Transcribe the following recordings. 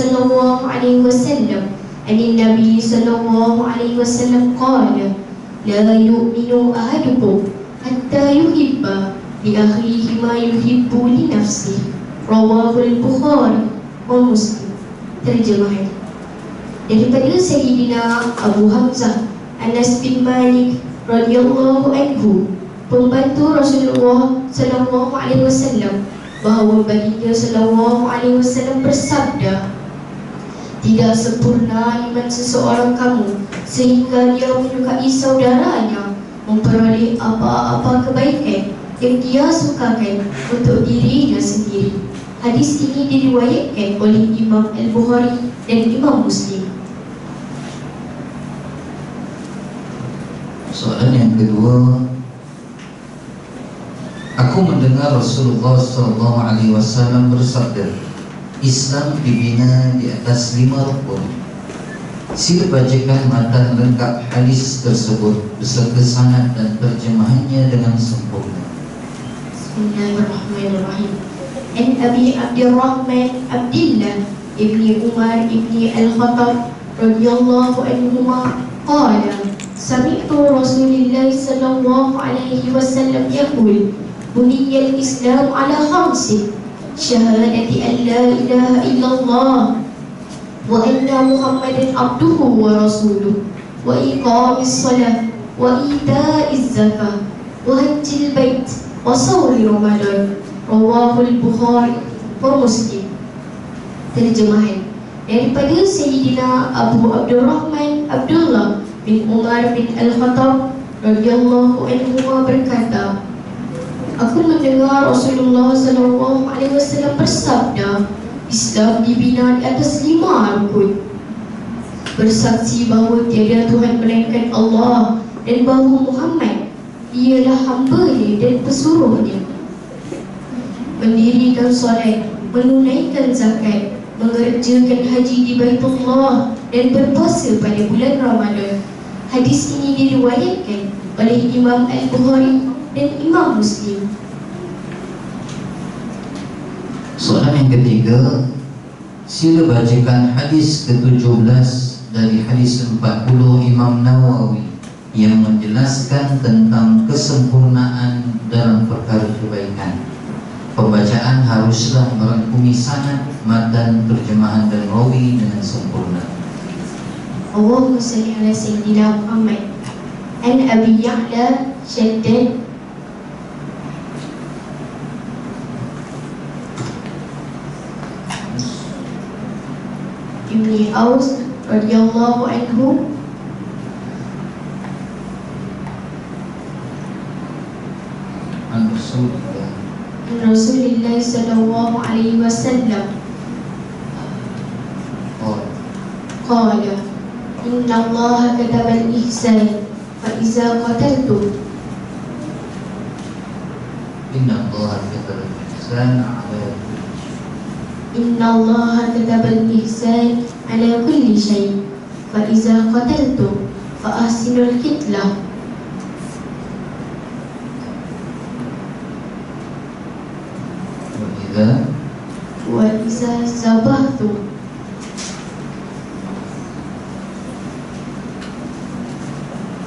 sallallahu alaihi wasallam. An nabi sallallahu alaihi wasallam qala la yu'minu ahadukum hatta yuhibba li akhihi ma yuhibbu li nafsi rawahu al-bukhari wa muslim. Terjemah. Daripada sayyidina abu hamzah anas bin malik radhiyallahu anhu pembantu rasulullah sallallahu alaihi wasallam bahawa baginda sallallahu alaihi wasallam bersabda tidak sempurna iman seseorang kamu sehingga dia menyukai saudaranya memperoleh apa-apa kebaikan yang dia sukakan untuk dirinya sendiri. Hadis ini diriwayatkan oleh Imam Al-Bukhari dan Imam Muslim. Soalan yang kedua Aku mendengar Rasulullah sallallahu alaihi wasallam bersabda Islam dibina di atas lima rukun Sila bacakan matan lengkap hadis tersebut beserta sanad dan terjemahannya dengan sempurna Bismillahirrahmanirrahim. An Abi Abdurrahman Abdullah ibni Umar ibni Al-Khattab radhiyallahu anhuma qala Sami'tu Rasulullah sallallahu alaihi wasallam yaqul Buniyya al-Islam ala khamsin Syahadati an la ilaha illallah Wa anna Muhammadan abduhu wa rasuluh Wa iqamis salah Wa ita'iz zakah Wa hajjil bait Wa sawri Ramadan. Rawahul Bukhari wa Muslim. Terjemahan. Daripada Sayyidina Abu Abdurrahman Abdullah bin Umar bin Al-Khattab radhiyallahu anhu berkata Aku mendengar Rasulullah sallallahu alaihi wasallam bersabda Islam dibina di atas lima rukun. Bersaksi bahawa tiada Tuhan melainkan Allah Dan bahawa Muhammad Ialah hamba-Nya dan pesuruhnya. Mendirikan solat Menunaikan zakat Mengerjakan haji di Baitullah Dan berpuasa pada bulan Ramadan. Hadis ini diriwayatkan oleh Imam Al-Bukhari dan Imam Muslim Soalan yang ketiga Sila bacakan hadis ke-17 dari hadis 40 Imam Nawawi yang menjelaskan tentang kesempurnaan dalam perkara kebaikan. Pembacaan haruslah merangkumi sanad, matan, terjemahan dan rawi dengan sempurna. Allahumma salli ala Sayyidina Muhammad An Abi Ya'la Shaddad أوس رضي الله عنه. عن رسول الله. عن رسول الله صلى الله عليه وسلم. قال. قال إن الله كتب الإحسان فإذا قتلتم. إن الله كتب الإحسان على إن الله كتب الإحسان على كل شيء فإذا قتلتم فأحسنوا القتلة. wa idza وإذا ذبحتم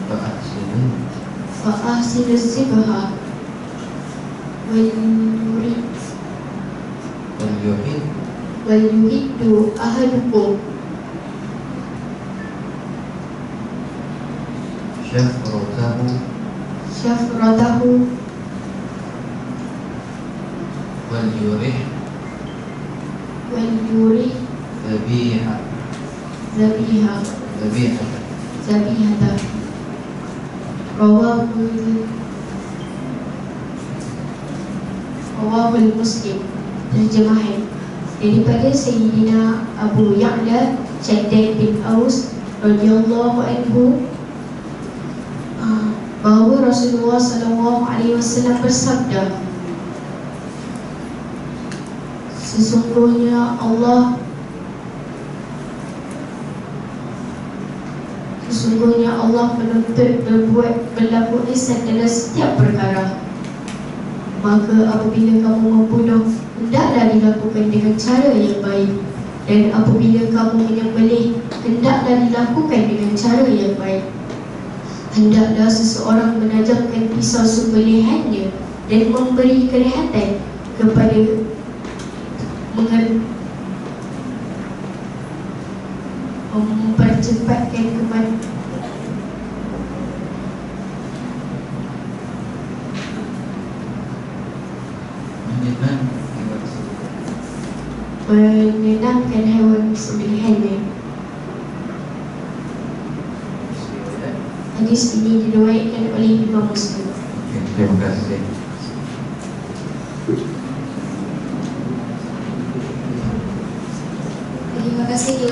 fa'ahsinu فأحسنوا الذبح وليرد يحب وليحب أحدكم شفرته. شفرته. وليرح. وليرح. ذبيحة. ذبيحة. ذبيحة. ذبيحة. رواه رواه المسلم. Terjemahan. Daripada Sayyidina Abu Ya'la Shaddad bin Aus radhiyallahu anhu ah, bahawa Rasulullah sallallahu alaihi wasallam bersabda Sesungguhnya Allah Sesungguhnya Allah menuntut berbuat berlaku ihsan dalam setiap perkara. Maka apabila kamu membunuh Hendaklah dilakukan dengan cara yang baik Dan apabila kamu menyembelih, hendaklah dilakukan dengan cara yang baik. Hendaklah seseorang menajamkan pisau sembelihannya dan memberi kelihatan kepada mengen- mempercepatkan kematian Menyenang menyenangkan hewan sembelihannya. Hadis ini diriwayatkan oleh Imam Muslim. Oke, terima kasih. Terima kasih.